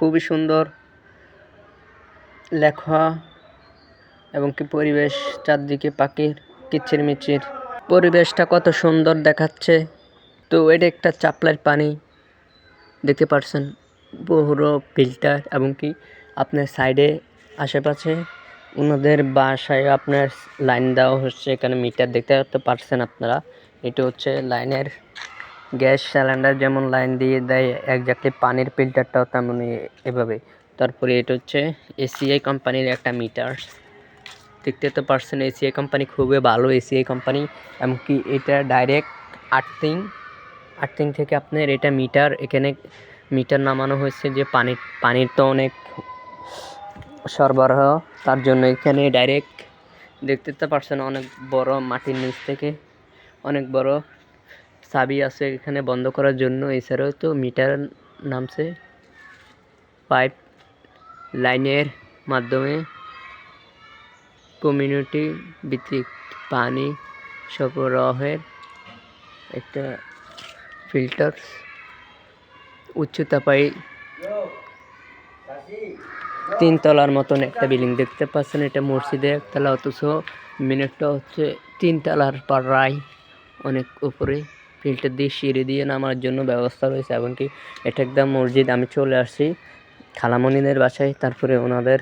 খুবই সুন্দর লেখা এবং কি পরিবেশ চারদিকে পাখির কিচির মিচির। পরিবেশটা কত সুন্দর দেখাচ্ছে। তো এটা একটা চাপলার পানি। দেখতে পারছেন পুরো ফিল্টার এবং কি আপনার সাইডে আশেপাশে ওনাদের বাসায় আপনার লাইন দেওয়া হচ্ছে, এখানে মিটার দেখতে পারছেন আপনারা। এটা হচ্ছে লাইনের গ্যাস সিলিন্ডার যেমন লাইন দিয়ে দেয় একজাক্টলি পানির ফিল্টারটাও তেমনই এভাবে। তারপরে এটা হচ্ছে এসিআই কোম্পানির একটা মিটার দেখতে তো পারছেন এসিআই কোম্পানি খুবই ভালো এসিআই কোম্পানি এমনকি এটা ডাইরেক্ট আর্থিং আর্থিং থেকে আপনার এটা মিটার এখানে মিটার নামানো হয়েছে যে পানির পানির তো অনেক সরবরাহ, তার জন্য এখানে ডাইরেক্ট দেখতে তো পারছেন অনেক বড় মাটির নিচ থেকে, অনেক বড় চাবি আছে এখানে বন্ধ করার জন্য। এছাড়াও তো মিটার নামছে। পাইপ লাইনের মাধ্যমে কমিউনিটি ভিত্তিক পানি সরবরাহের একটা ফিল্টার উচ্চতা পাই তিন তলার মতন একটা বিল্ডিং দেখতে পাচ্ছেন। এটা মসজিদে একতলা, অথচ মিনিটটা হচ্ছে তিনতলার প্রায় অনেক উপরে ফিল্টার দিয়ে সিঁড়ি দিয়ে নামার জন্য ব্যবস্থা রয়েছে এমনকি এটা একদম মসজিদ। আমি চলে আসছি খালামণিদের বাসায়। তারপরে ওনাদের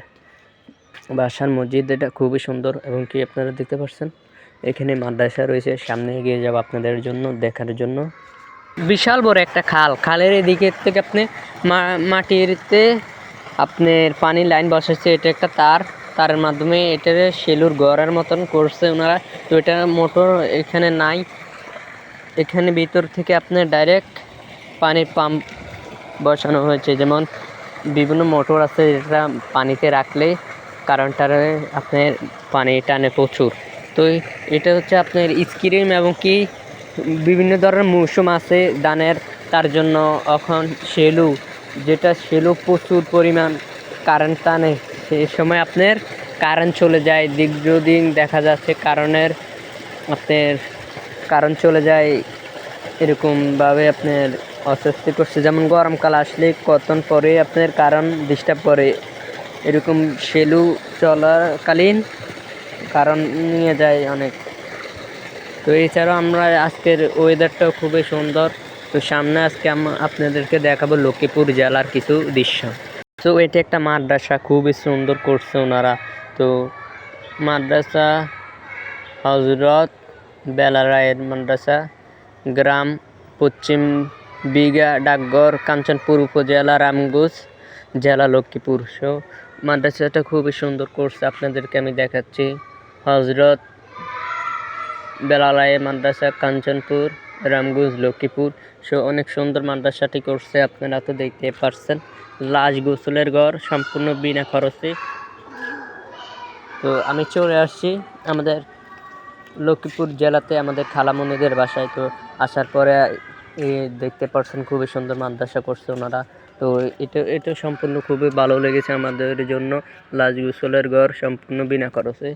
বাসার মসজিদ। এটা খুবই সুন্দর এবং কি আপনারা দেখতে পাচ্ছেন, এখানে মাদ্রাসা রয়েছে। সামনে এগিয়ে যাব আপনাদের জন্য, দেখার জন্য। বিশাল বড় একটা খাল। খালের এদিকে থেকে আপনি মা- মাটিরতে আপনার পানি লাইন বসাচ্ছে এটা একটা তার। তারের মাধ্যমে এটার সেলুর গড়ের মতন করছে ওনারা। তো এটা মোটর এখানে নাই। এখানে ভিতর থেকে আপনার ডাইরেক্ট পানির পাম্প বসানো হয়েছে। যেমন বিভিন্ন মোটর আছে যেটা পানিতে রাখলে কারেন্টারে আপনার পানি টানে প্রচুর। তো এটা হচ্ছে আপনার স্ক্রিম এবং কি বিভিন্ন ধরনের মৌসুম আছে ধানের তার জন্য এখন সেলু, যেটা সেলু প্রচুর পরিমাণ কারেন্ট টানে। সেই সময় আপনার কারেন্ট চলে যায়, দীর্ঘদিন দেখা যাচ্ছে কারণের আপনার কারণ চলে যায় এরকমভাবে আপনার অস্বস্তি করছে। যেমন গরমকাল আসলে কতন পরে আপনার কারণ ডিস্টার্ব করে। এরকম সেলু চলাকালীন কারণ নিয়ে যায় অনেক। তো এছাড়াও আমরা আজকের ওয়েদারটাও খুবই সুন্দর। তো সামনে আজকে আপনাদেরকে দেখাবো লক্ষ্মীপুর জেলার কিছু দৃশ্য। তো এটি একটা মাদ্রাসা, খুবই সুন্দর করছে ওনারা। তো মাদ্রাসা হজরত বেলারায়ের মাদ্রাসা। গ্রাম, পশ্চিম বিঘা, ডাকঘর, কাঞ্চনপুর উপজেলা, রামগঞ্জ জেলা, লক্ষ্মীপুর। সো মাদ্রাসাটা খুবই সুন্দর করছে আপনাদেরকে আমি দেখাচ্ছি। হজরত বেলালায়ে মাদ্রাসা, কাঞ্চনপুর, রামগঞ্জ, লক্ষ্মীপুর। সো অনেক সুন্দর মাদ্রাসাটি করছে আপনারা তো দেখতে পারছেন। লাশ গোসলের ঘর, সম্পূর্ণ বিনা খরচে। তো, আমি চলে আসছি আমাদের লক্ষ্মীপুর জেলাতে আমাদের খালামণিদের বাসায় তো আসার পরে দেখতে পারছেন খুবই সুন্দর মাদ্রাসা করছে ওনারা। তো এটা এটা সম্পূর্ণ খুবই ভালো লেগেছে আমাদের জন্য। লাজ গোসলের ঘর সম্পূর্ণ বিনা খরচে।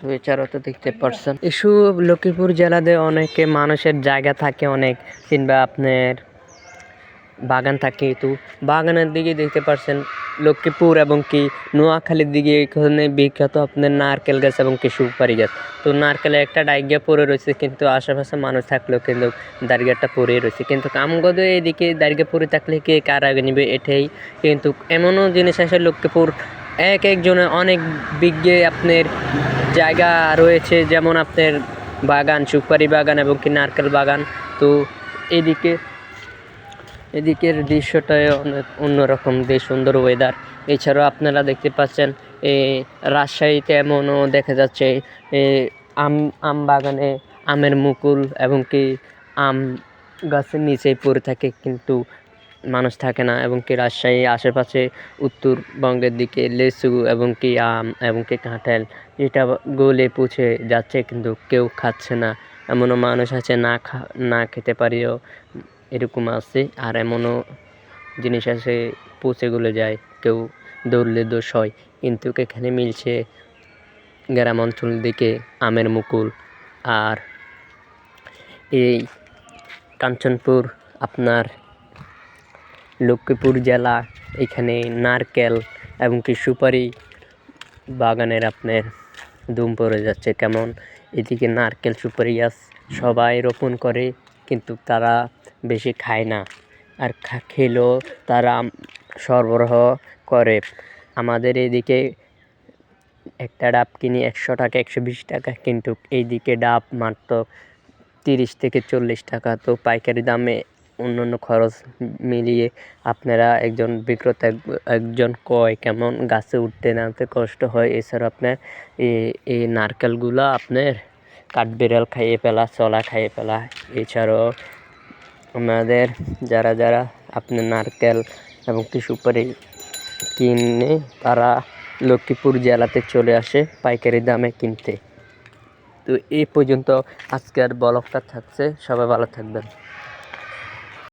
তো এছাড়াও তো দেখতে পারছেন। এসব লক্ষ্মীপুর জেলাতে অনেকে মানুষের জায়গা থাকে অনেক, কিংবা আপনার বাগান থাকে তো বাগানের দিকে দেখতে পারছেন লক্ষ্মীপুর এবং কি নোয়াখালীর দিকে এখানে বিখ্যাত আপনার নারকেল গাছ এবং কি সুপারি গাছ। তো নারকেলে একটা ডাইগিয়া পরে রয়েছে কিন্তু আশেপাশে মানুষ থাকলেও কিন্তু দাঁড়িয়াটা পড়ে রয়েছে। কিন্তু কামগদ এদিকে দাঁড়িয়ে পরে থাকলে কে কার নিবে এটাই কিন্তু এমনও জিনিস আছে লক্ষ্মীপুর এক একজনের অনেক বিজ্ঞে আপনার জায়গা রয়েছে যেমন আপনার বাগান, সুপারি বাগান এবং কি নারকেল বাগান। তো এদিকে এদিকের দৃশ্যটাই অনেক অন্যরকম, বেশ সুন্দর ওয়েদার এছাড়াও আপনারা দেখতে পাচ্ছেন, এ, রাজশাহীতে এমনও দেখা যাচ্ছে আম আম বাগানে আমের মুকুল এবং কি আম গাছের নিচেই পড়ে থাকে কিন্তু মানুষ থাকে না এবং কি রাজশাহী আশেপাশে উত্তরবঙ্গের দিকে লেচু এবং কি আম এবং কি কাঁঠাল যেটা গলে পচে যাচ্ছে কিন্তু কেউ খাচ্ছে না। এমনও মানুষ আছে, না খা, না খেতে পারিও এরকম আছে, আর এমনও জিনিস আছে পচে গলে যায়, কেউ দৌড়লে দোষ হয়। কিন্তু এখানে মিলছে গ্রাম অঞ্চল দিকে আমের মুকুল। আর এই কাঞ্চনপুর, আপনার লক্ষ্মীপুর জেলা, এখানে নারকেল এবং কি সুপারি বাগানের আপনার ধুম পড়ে যাচ্ছে কেমন। এদিকে নারকেল, সুপারি গাছ সবাই রোপণ করে, কিন্তু তারা বেশি খায় না। আর খেলেও তারা সরবরাহ করে। আমাদের এদিকে একটা ডাব কিনি, একশো টাকা, একশো বিশ টাকা। কিন্তু এইদিকে ডাব মাত্র তিরিশ থেকে চল্লিশ টাকা। তো পাইকারি দামে অন্য অন্য খরচ মিলিয়ে আপনারা একজন বিক্রেতা এক- একজন কয় কেমন গাছে উঠতে নামতে কষ্ট হয়। এছাড়া আপনার এই নারকেলগুলো আপনার কাঠবিড়াল খাইয়ে ফেলা, চলা খাইয়ে ফেলা। এছাড়াও আমাদের যারা যারা আপনি নারকেল এবং কি সুপারি কিনে তারা লক্ষ্মীপুর জেলাতে চলে আসে পাইকারি দামে কিনতে। তো এই পর্যন্ত আজকের ব্লগটা থাকছে, সবাই ভালো থাকবেন।